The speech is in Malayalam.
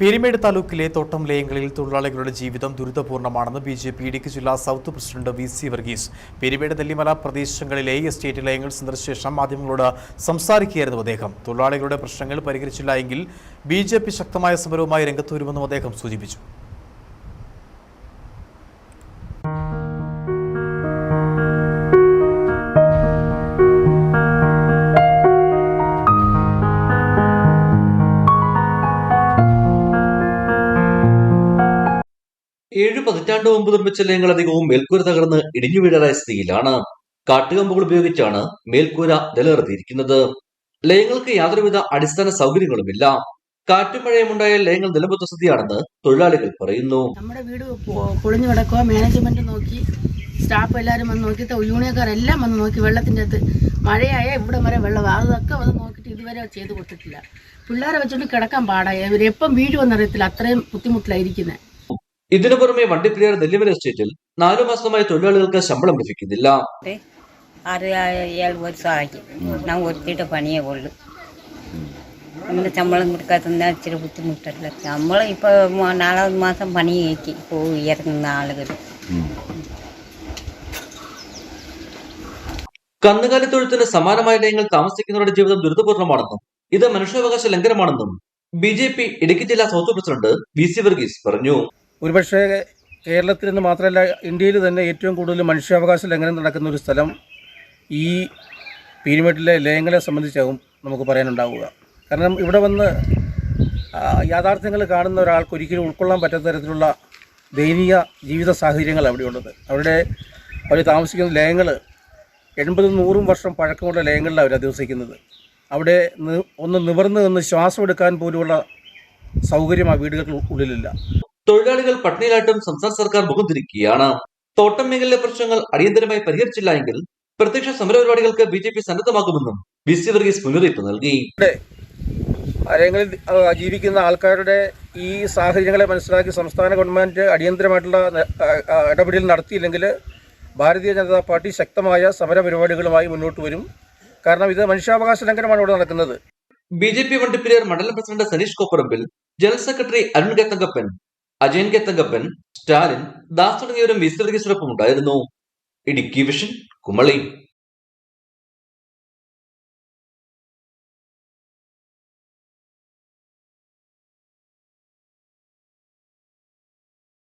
പീരിമേട് താലൂക്കിലെ തോട്ടം ലയങ്ങളിൽ തൊഴിലാളികളുടെ ജീവിതം ദുരിതപൂർണമാണെന്ന് ബി ജെ പി ഇടുക്കി ജില്ലാ south president V C Varghese. Peermade Nellimala പ്രദേശങ്ങളിലെ എസ്റ്റേറ്റ് ലയങ്ങൾ സന്ദർശിച്ച മാധ്യമങ്ങളോട് സംസാരിക്കുകയായിരുന്നു അദ്ദേഹം. തൊഴിലാളികളുടെ പ്രശ്നങ്ങൾ പരിഹരിച്ചില്ല എങ്കിൽ ബി ശക്തമായ സമരവുമായി രംഗത്ത് വരുമെന്നും അദ്ദേഹം സൂചിപ്പിച്ചു. ഏഴ് പതിറ്റാണ്ട് മുമ്പ് നിർമ്മിച്ച ലയങ്ങളധികവും മേൽക്കൂര തകർന്ന് ഇടിഞ്ഞു വീഴാറായ സ്ഥിതിയിലാണ്. കാട്ടുകമ്പുകൾ ഉപയോഗിച്ചാണ് മേൽക്കൂര നിലനിർത്തിയിരിക്കുന്നത്. ലയങ്ങൾക്ക് യാതൊരുവിധ അടിസ്ഥാന സൗകര്യങ്ങളുമില്ല. കാറ്റും മഴയുമുണ്ടായ ലയങ്ങൾ നിലമ്പത്ത സ്ഥിതിയാണെന്ന് തൊഴിലാളികൾ പറയുന്നു. നമ്മുടെ വീട് പൊളിഞ്ഞു കിടക്കുക മാനേജ്മെന്റ് നോക്കി സ്റ്റാഫ് എല്ലാവരും വന്ന് നോക്കി യൂണിയൻകാർ എല്ലാം വന്ന് നോക്കി. വെള്ളത്തിന്റെ അകത്ത് മഴയായ ഇവിടെ വരെ വെള്ളം അതൊക്കെ വന്ന് നോക്കിയിട്ട് ഇതുവരെ ചെയ്ത് കൊടുത്തിട്ടില്ല. പിള്ളേരെ വെച്ചുകൊണ്ട് കിടക്കാൻ പാടായി ഇവരെപ്പം വീഴുമെന്നറിയത്തില്ല അത്രയും ബുദ്ധിമുട്ടിലായിരിക്കുന്നത് ഇതിനു പുറമെ വണ്ടിപ്പെരിയാർ നെല്ലിമല എസ്റ്റേറ്റിൽ നാലു മാസമായി തൊഴിലാളികൾക്ക് ശമ്പളം ലഭിക്കുന്നില്ല. അറിയാൾ കൊള്ളു നമ്മുടെ ശമ്പളം കൊടുക്കാത്തതിനാൽ ഇച്ചിരി ബുദ്ധിമുട്ടല്ല? ശമ്പളം ഇപ്പോൾ നാലാമത് മാസം പണിയേക്ക് പോയി ഇറങ്ങുന്ന ആളുകൾ. കന്നുകാലി തൊഴുത്തിന് സമാനമായ ലയങ്ങൾ താമസിക്കുന്നവരുടെ ജീവിതം ദുരിതപൂർണമാണെന്നും ഇത് മനുഷ്യാവകാശ ലംഘനമാണെന്നും ബി ജെ പി ഇടുക്കി ജില്ലാ south president V C Varghese പറഞ്ഞു. ഒരുപക്ഷെ കേരളത്തിൽ നിന്ന് മാത്രമല്ല ഇന്ത്യയിൽ തന്നെ ഏറ്റവും കൂടുതൽ മനുഷ്യാവകാശ ലംഘനം നടക്കുന്ന ഒരു സ്ഥലം ഈ പീരുമേട്ടിലെ ലയങ്ങളെ സംബന്ധിച്ചാവും നമുക്ക് പറയാനുണ്ടാവുക. കാരണം ഇവിടെ വന്ന് യാഥാർത്ഥ്യങ്ങൾ കാണുന്ന ഒരാൾക്ക് ഒരിക്കലും ഉൾക്കൊള്ളാൻ പറ്റാത്ത തരത്തിലുള്ള ദയനീയ ജീവിത സാഹചര്യങ്ങൾ അവിടെയുള്ളത്. അവിടെ അവർ താമസിക്കുന്ന ലയങ്ങൾ എൺപതും നൂറും വർഷം പഴക്കമുള്ള ലയങ്ങളിലാണ് അവർ അധിവസിക്കുന്നത്. അവിടെ ഒന്ന് നിവർന്ന് നിന്ന് ശ്വാസം എടുക്കാൻ പോലുമുള്ള സൗകര്യം ആ വീടുകൾക്ക് ഉള്ളിലില്ല. തൊഴിലാളികൾ പട്ടിണിയിലായിട്ടും സംസ്ഥാന സർക്കാർ മുഖം തിരിക്കുകയാണ്. തോട്ടം മേഖലയിലെ പ്രശ്നങ്ങൾ അടിയന്തരമായി പരിഹരിച്ചില്ല എങ്കിൽ പ്രത്യക്ഷ സമരപരിപാടികൾക്ക് ബി ജെ പി സന്നദ്ധമാകുമെന്നും വി സി വർഗീസ് മുന്നറിയിപ്പ് നൽകി. ആരെങ്കിലും ജീവിക്കുന്ന ആൾക്കാരുടെ ഈ സാഹചര്യങ്ങളെ മനസ്സിലാക്കി സംസ്ഥാന ഗവൺമെന്റ് അടിയന്തരമായിട്ടുള്ള ഇടപെടൽ നടത്തിയില്ലെങ്കിൽ ഭാരതീയ ജനതാ പാർട്ടി ശക്തമായ സമരപരിപാടികളുമായി മുന്നോട്ട് വരും. കാരണം ഇത് മനുഷ്യാവകാശ ലംഘനമാണ് ഇവിടെ നടക്കുന്നത്. ബി ജെ പി വണ്ടിപ്പെരിയാർ മണ്ഡലം president Saneesh Kopparambil general secretary Arun K Thankappan Ajayan K Thankappan Stalin Das തുടങ്ങിയവരും വി സി ഉണ്ടായിരുന്നു ഇടുക്കി വിഷൻ കുമളി.